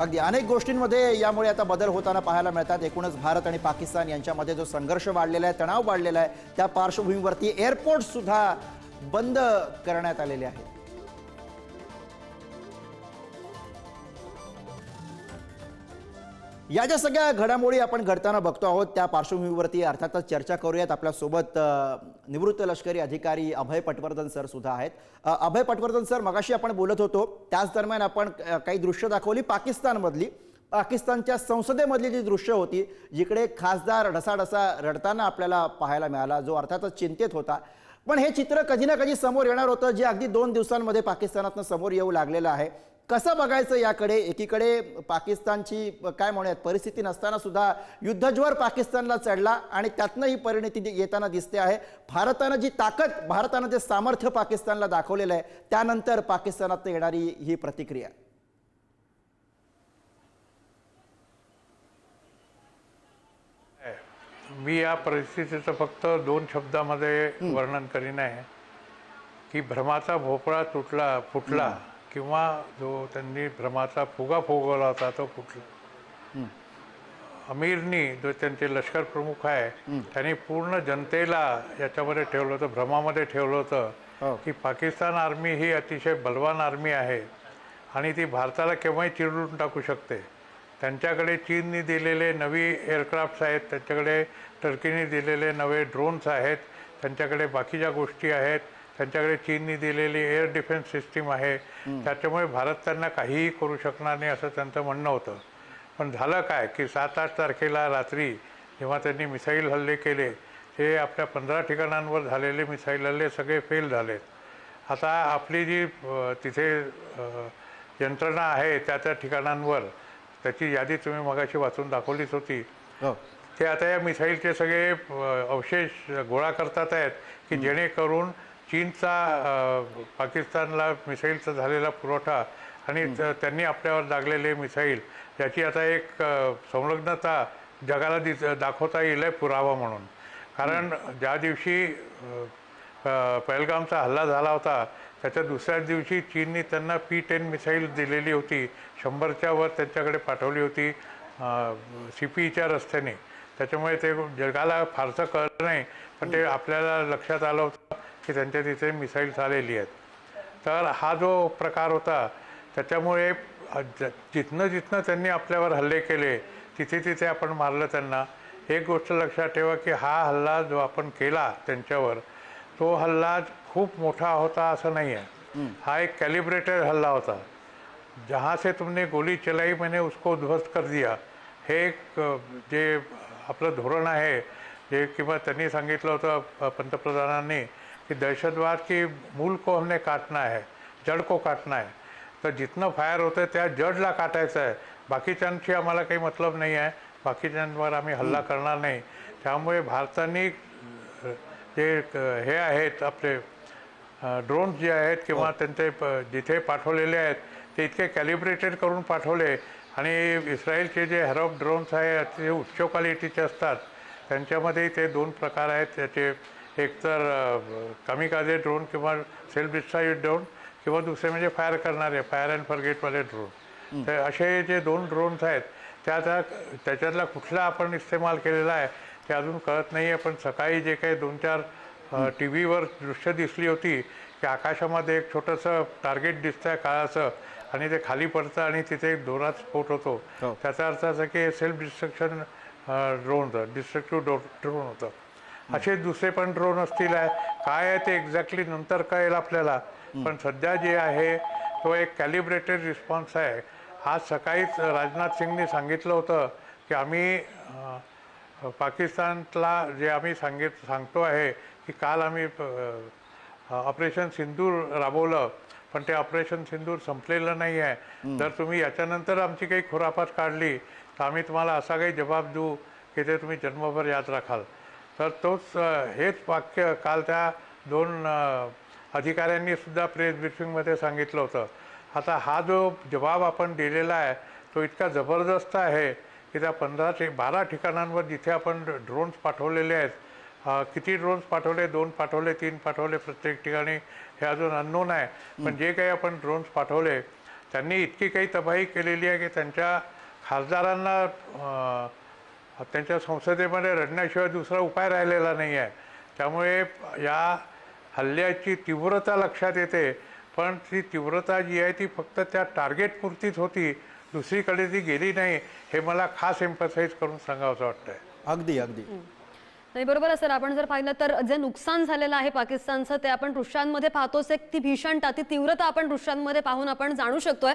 अगदी अनेक गोष्टींमध्ये यामुळे आता बदल होताना पाहायला मिळतात. एकूणच भारत आणि पाकिस्तान यांच्यामध्ये जो संघर्ष वाढलेला आहे तणाव वाढलेला आहे त्या पार्श्वभूमीवरती एअरपोर्ट सुद्धा बंद करण्यात आलेले आहेत. या ज्या सगळ्या घडामोडी आपण घडताना बघतो आहोत त्या पार्श्वभूमीवरती अर्थातच चर्चा करूयात. आपल्यासोबत निवृत्त लष्करी अधिकारी अभय पटवर्धन सर सुद्धा आहेत. अभय पटवर्धन सर मगाशी आपण बोलत होतो त्याच दरम्यान आपण काही दृश्य दाखवली पाकिस्तानमधली. पाकिस्तानच्या संसदेमधली जी दृश्य होती जिकडे खासदार ढसाढसा रडताना आपल्याला पाहायला मिळाला जो अर्थातच चिंतेत होता. पण हे चित्र कधी ना कधी समोर येणार होतं जे अगदी दोन दिवसांमध्ये पाकिस्तानातनं समोर येऊ लागलेलं आहे. कसं बघायचं याकडे? एकीकडे पाकिस्तानची काय म्हणूयात परिस्थिती नसताना सुद्धा युद्धज्वर पाकिस्तानला चढला आणि त्यातनं ही परिणती येताना दिसते आहे. भारतानं जी ताकद भारतानं जे सामर्थ्य पाकिस्तानला दाखवलेलं आहे त्यानंतर पाकिस्तानात येणारी ही प्रतिक्रिया. मी या परिस्थितीचं फक्त दोन शब्दामध्ये वर्णन करीन आहे. की भ्रमाचा भोपळा तुटला फुटला किंवा जो त्यांनी भ्रमाचा फुगा फुगवला होता तो फुटला अमीरनी जो त्यांचे लष्कर प्रमुख आहे त्यांनी पूर्ण जनतेला याच्यामध्ये ठेवलं होतं भ्रमामध्ये ठेवलं हो. होतं की पाकिस्तान आर्मी ही अतिशय बलवान आर्मी आहे आणि ती भारताला केव्हाही चिरडून टाकू शकते. त्यांच्याकडे चीननी दिलेले नवी एअरक्राफ्ट्स आहेत त्यांच्याकडे टर्कीने दिलेले नवे ड्रोन्स आहेत त्यांच्याकडे बाकीच्या गोष्टी आहेत. त्यांच्याकडे चीननी दिलेली एअर डिफेन्स सिस्टीम आहे. त्याच्यामुळे भारत त्यांना काहीही करू शकणार नाही असं त्यांचं म्हणणं होतं. पण झालं काय की सात आठ तारखेला रात्री जेव्हा त्यांनी मिसाईल हल्ले केले ते आपल्या पंधरा ठिकाणांवर झालेले मिसाईल हल्ले सगळे फेल झालेत. आता आपली जी तिथे यंत्रणा आहे त्या त्या ठिकाणांवर त्याची यादी तुम्ही मगाशी वाचून दाखवलीच होती. हो. ते आता या मिसाईलचे सगळे अवशेष गोळा करतात आहेत की जेणेकरून चीनचा पाकिस्तानला मिसाईलचा झालेला पुरवठा आणि त्यांनी आपल्यावर लागलेले मिसाईल याची आता एक संलग्नता जगाला दिस दाखवता येईल आहे पुरावा म्हणून. कारण ज्या दिवशी पहलगामचा हल्ला झाला होता त्याच्या दुसऱ्याच दिवशी चीननी त्यांना पी टेन मिसाईल दिलेली होती शंभरच्या वर त्यांच्याकडे पाठवली होती सी पीच्या रस्त्याने. त्याच्यामुळे ते जगाला फारसं कळलं नाही पण ते आपल्याला लक्षात आलं होतं. की त्यांच्या तिथे मिसाईल्स आलेली आहेत. तर हा जो प्रकार होता त्याच्यामुळे जिथनं जिथनं त्यांनी आपल्यावर हल्ले केले तिथे तिथे आपण मारलं त्यांना. एक गोष्ट लक्षात ठेवा की हा हल्ला जो आपण केला त्यांच्यावर तो हल्ला खूप मोठा होता असं नाही आहे हा एक कॅलिब्रेटेड हल्ला होता. जहाँ से तुमने गोली चलाई मैंने उसको उद्ध्वस्त कर दिया. हे एक जे आपलं धोरण आहे जे किंवा त्यांनी सांगितलं होतं पंतप्रधानांनी की दहशतवाद की मूल को हमने काटना है जड़ को काटना है। तर जिथनं फायर होतं त्या जडला काटायचं आहे। बाकीच्यांशी आम्हाला काही मतलब नाही आहे। बाकीच्यांवर आम्ही हल्ला करणार नाही। त्यामुळे भारताने जे हे आहेत आपले ड्रोन्स जे आहेत किंवा त्यांचे प- जिथे पाठवलेले आहेत ते इतके कॅलिब्रेटेड करून पाठवले आणि इस्रायलचे जे हरब ड्रोन्स आहे ते उच्च क्वालिटीचे असतात त्यांच्यामध्ये ते दोन प्रकार आहेत. त्याचे एकतर कमिकाजे ड्रोन किंवा सेल्फ डिस्ट्रॉइड ड्रोन किंवा दुसरे म्हणजे फायर करणारे फायर अँड फॉरगेटवाले ड्रोन तर असे जे दोन ड्रोन्स आहेत त्या आता त्याच्यातला कुठला आपण इस्तेमाल केलेला आहे ते अजून कळत नाही आहे पण सकाळी जे काही दोन चार टी व्हीवर दृश्य दिसली होती की आकाशामध्ये एक छोटंसं टार्गेट दिसतंय काळाचं आणि ते खाली पडतं आणि तिथे एक जोरात स्फोट होतो. हो. त्याचा अर्थ असा की सेल्फ डिस्ट्रक्शन ड्रोन होतं डिस्ट्रक्टिव्ह ड्रो ड्रोन होतं. असे दुसरे पण ड्रोन असतील. आहे काय आहे ते एक्झॅक्टली नंतर कळेल आपल्याला. पण सध्या जे आहे तो एक कॅलिब्रेटेड रिस्पॉन्स आहे. आज सकाळीच राजनाथ सिंगनी सांगितलं होतं की आम्ही पाकिस्तानला जे आम्ही सांगित सांगतो आहे की काल आम्ही ऑपरेशन सिंदूर राबवलं. पण ते ऑपरेशन सिंदूर संपलेलं नाही आहे. जर तुम्ही याच्यानंतर आमची काही खुरापात काढली. तर आम्ही तुम्हाला असा काही जबाब देऊ की ते तुम्ही जन्मभर याद राखाल. तर तोच हेच वाक्य काल त्या दोन अधिकाऱ्यांनी सुद्धा प्रेस ब्रिफिंगमध्ये सांगितलं होतं. आता हा जो जबाब आपण दिलेला आहे तो इतका जबरदस्त आहे की त्या पंधरा ते बारा ठिकाणांवर जिथे आपण ड्रोन्स पाठवलेले आहेत किती ड्रोन्स पाठवले? दोन पाठवले तीन पाठवले प्रत्येक ठिकाणी हे अजून अननोन आहे. पण जे काही आपण ड्रोन्स पाठवले त्यांनी इतकी काही तबाही केलेली आहे की त्यांच्या खासदारांना त्यांच्या संसदेमध्ये रडण्याशिवाय दुसरा उपाय राहिलेला नाही आहे त्यामुळे या हल्ल्याची तीव्रता लक्षात येते. पण ती तीव्रता जी आहे ती फक्त त्या टार्गेटपुरतीच होती. दुसरीकडे ती गेली नाही हे मला खास एम्फसाईज करून सांगावंसं वाटतंय. अगदी अगदी. नाही बरोबर आहे सर. आपण जर पाहिलं तर जे नुकसान झालेलं आहे पाकिस्तानचं ते आपण दृश्यांमध्ये पाहतोच. एक ती भीषणता ती तीव्रता आपण दृश्यांमध्ये पाहून आपण जाणू शकतोय.